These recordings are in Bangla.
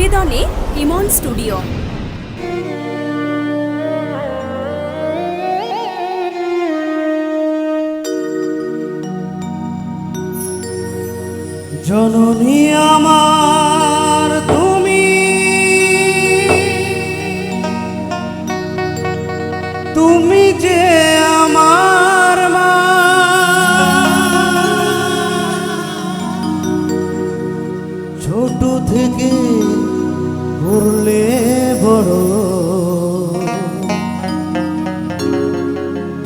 নিবেদনে ইমন স্টুডিও। জননী আমার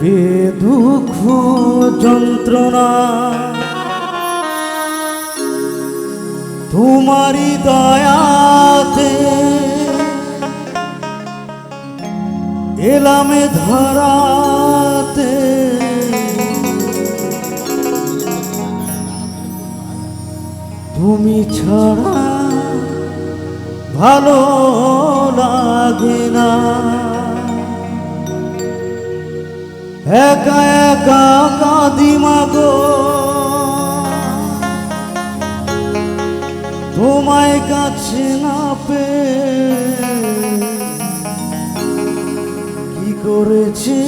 বে দুঃখ যন্ত্রণা? তোমারি দয়াতে এলামে ধরাতে। তুমি ছাড়া ভালো লাগে না। একা একা কাঁদি মাগো তোমায় কাছে না পে কি করেছে?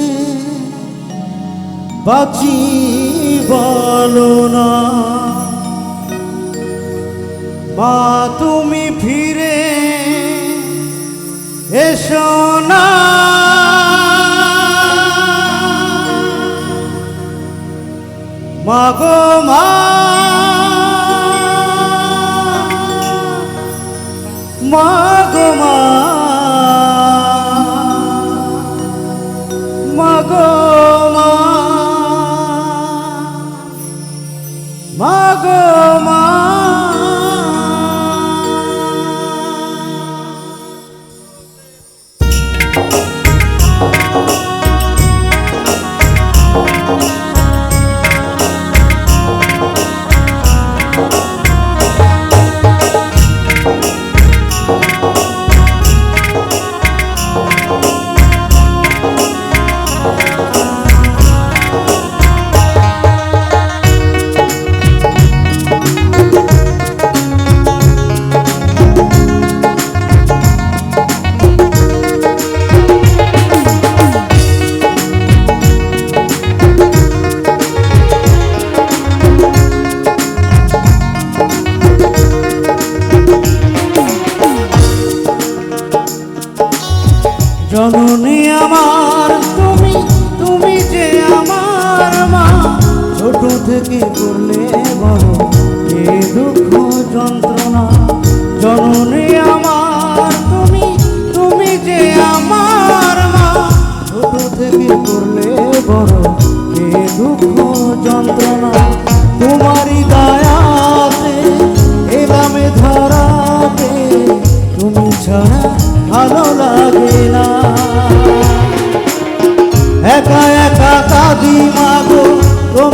বাঁচি বলো না। মা, তুমি ফিরে এসো না। মাগো মা। মাগো মা।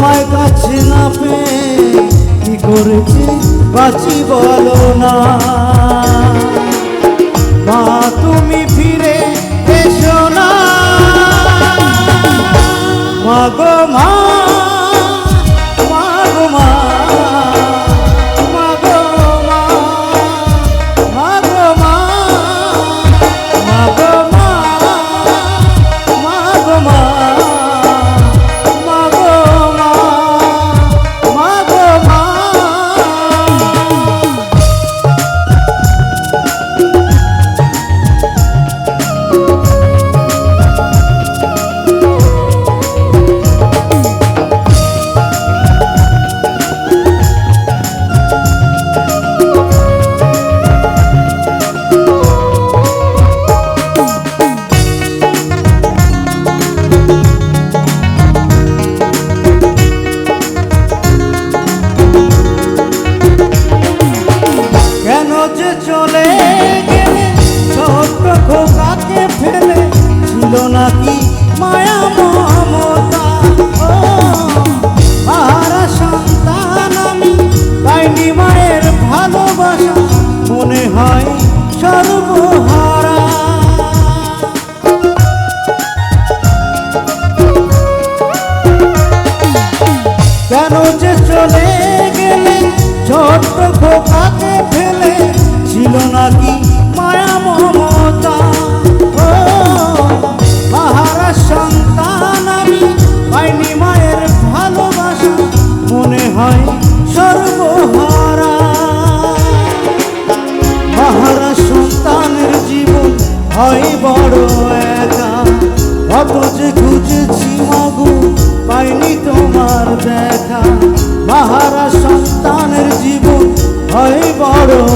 তোমায় কাছে না পেয়ে কি করেছি বাঁচি বলো না। মা, তুমি ফিরে এসো না। মা গো, মা। জানো যে চলে গেলে, ছোট্ট খোকাকে ফেলে, ছিল নাকি মায়া মমতা? ও পাহারা সন্তান আমি পাইনি মায়ের ভালোবাসা, মনে হয় সর্বহারা। পাহারা সন্তানের জীবন হয় বড় 还保留。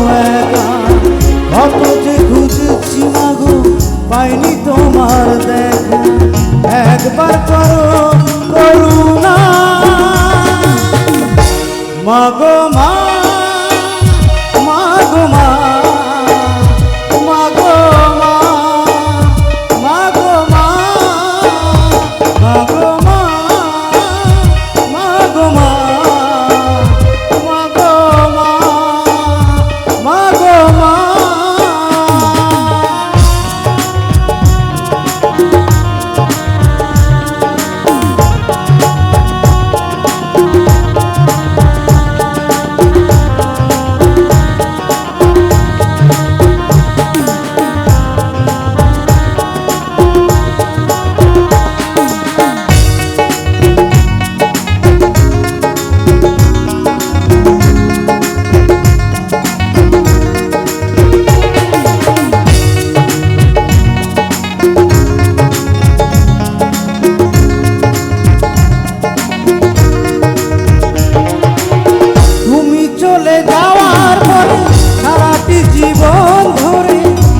যাওয়ার পরে সারাটি জীবন ধরে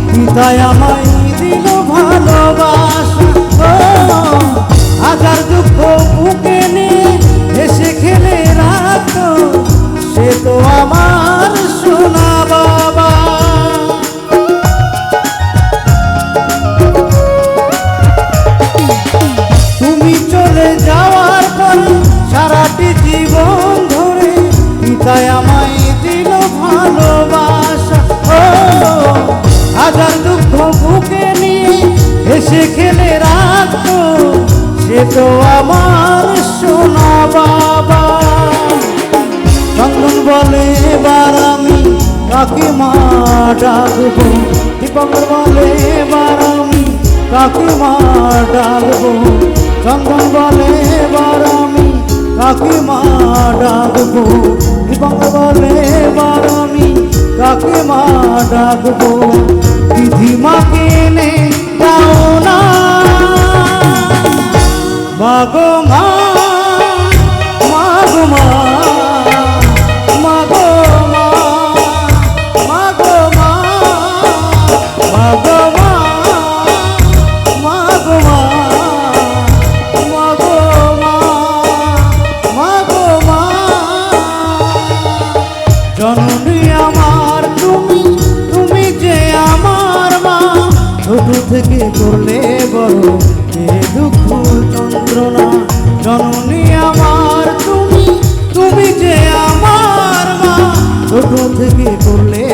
হৃদয় আমায় হেসে খেলে রাখতো সে তো আমার সোনা বাবা। চন্দন বলে, এবার আমি কাকে মা ডাকবো? দীপঙ্কর বলে, এবার আমি কাকে মা ডাকবো? চন্দন বলে, এবার আমি কাকে মা ডাকবো? দীপঙ্কর বলে, এবার আমি কাকে মা ডাকবো? বিধি মাকে এনে দাও না মাগো মা মাগো মা মাগো মা মাগো মা মাগো জননী আমার তুমি থেকে করলে বড়। এ দুঃখ যন্ত্রণা জননী আমার তুমি তুমি যে আমার মা। ছোট থেকে করলে